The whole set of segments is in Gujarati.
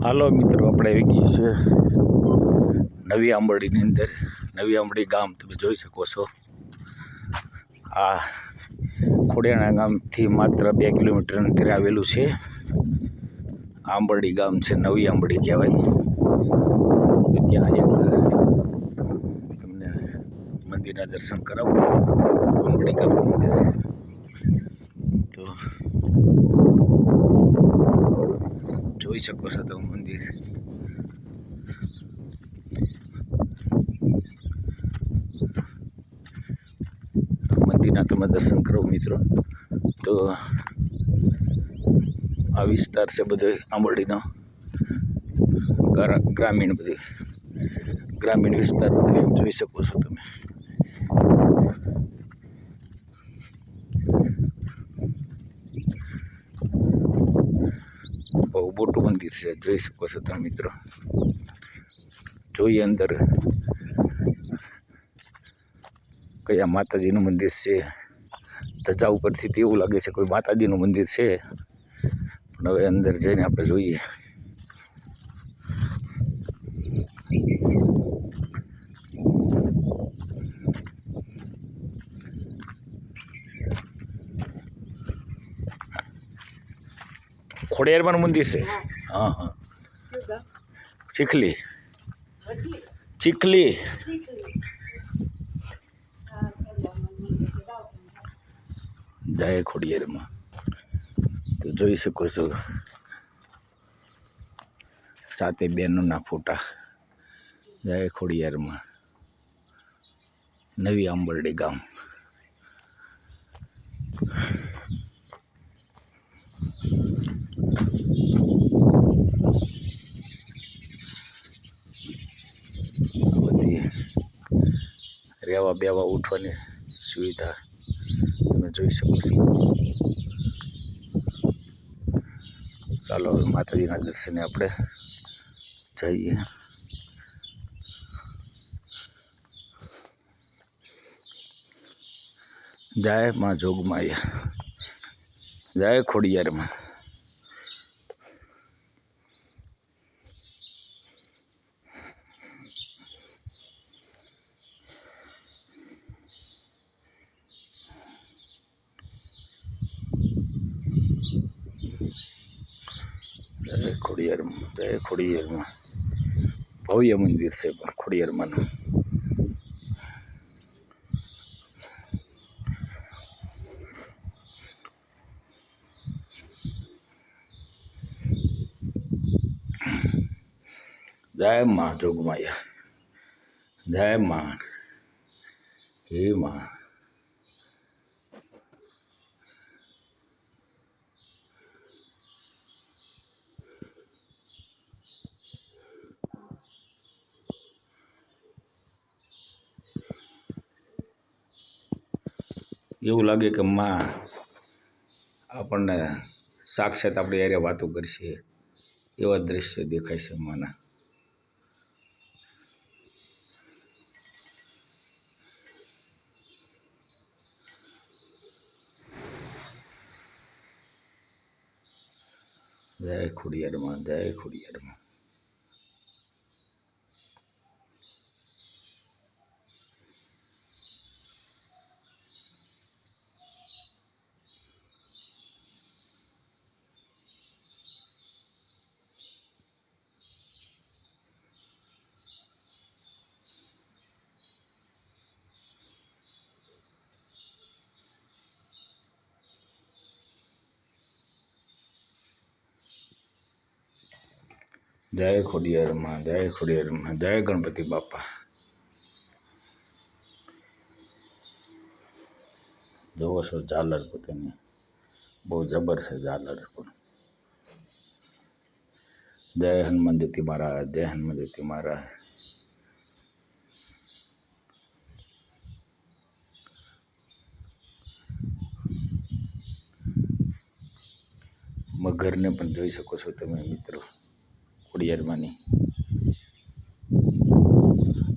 હાલો મિત્રો, આપણે આવી છે નવી આંબરડીની અંદર. નવી આંબરડી ગામ, તમે જોઈ શકો છો. આ ખોડિયાણા ગામથી માત્ર બે કિલોમીટર અંતરે આવેલું છે. આંબરડી ગામ છે, નવી આંબરડી કહેવાય. ત્યાં એક તમને મંદિરના દર્શન કરાવું. આંબરડી ગામની અંદર તો જોઈ શકો છો તમે મંદિર. મંદિરના તમે દર્શન કરો મિત્રો. તો આ વિસ્તાર છે બધો આંબરડીનો. ગ્રા- ગ્રામીણ બધું. ગ્રામીણ વિસ્તાર બધું જોઈ શકો છો તમે. મોટું મંદિર છે. જોઈ શકો છો તમે મિત્રો. જોઈએ અંદર કયા માતાજીનું મંદિર છે. ધજા ઉપરથી તેવું લાગે છે કોઈ માતાજીનું મંદિર છે. પણ હવે અંદર જઈને આપણે જોઈએ. ખોડિયારમાંનું મંદિર છે. હા. હા ચીખલી. ચીખલી? જય ખોડિયારમાં. તો જોઈ શકો છો. સાતે બહેનોના ફોટા. જય ખોડિયારમાં. નવી આંબરડી ગામ આ બધી રહેવા બેવા ઉઠવાની સુવિધા તમે જોઈ શકો છો. ચાલો હવે માતાજીના દર્શને આપણે જઈએ. જાય માં જોગમાયા. જાય ખોડિયારમાં. જય ખોડિયારમાં. જય ખોડિયારમાં ભવ્ય મંદિર છે, પણ ખોડિયારમાંનું. જય માં જોગમાયા. જય માં. હે માં. એવું લાગે કે માં આપણને સાક્ષાત આપણી યારે વાતો કરશે. એવા દ્રશ્ય દેખાય છે માના. જય ખોડિયારમાં જય ખોડિયારમાં. જય ખોડિયારમાં જય ખોડિયારમાં જય ગણપતિ બાપા જોવો છો ઝાલર પોતાની બહુ જબર છે ઝાલર પણ જય હનુમાન જ્યોતિ મહારાજ જય હનુમાન જ્યોતિ મહારાજ મગરને પણ જોઈ શકો છો તમે મિત્રો ખોડિયારમાંની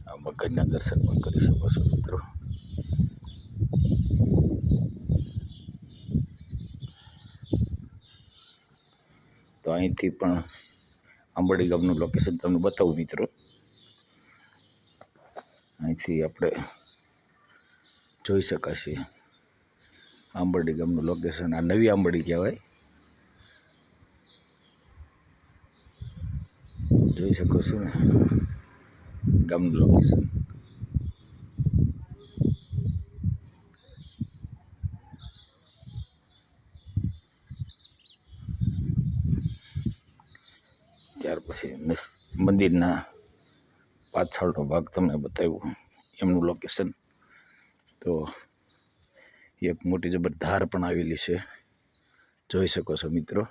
આ મગજના દર્શન પણ કરી શકો છો મિત્રો. તો અહીંથી પણ આંબડી ગામનું લોકેશન તમને બતાવું મિત્રો. અહીંથી આપણે જોઈ શકાશે આંબરડી ગામનું લોકેશન આ નવી આંબરડી કહેવાય. જોઈ શકો છો ને. ગામનું લોકેશન ત્યાર પછી મંદિરના પાછળનો ભાગ તમને બતાવ્યો એમનું લોકેશન તો એક મોટી જબર ધાર પણ આવેલી છે. જોઈ શકો છો મિત્રો.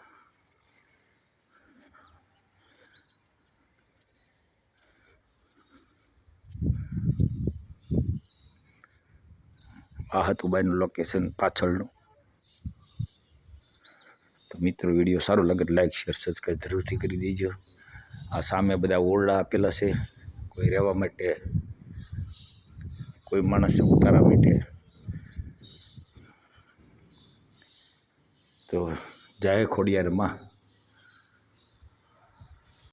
આ હતું બાયનું લોકેશન પાછળનું. તો મિત્રો વીડિયો સારો લાગે તો લાઈક શેર સબસ્ક્રાઈબ જરૂરથી કરી દેજો. આ સામે બધા ઓરડા આપેલા છે. કોઈ રહેવા માટે, કોઈ માણસને ઉતારવા માટે. તો જય ખોડિયારમાં.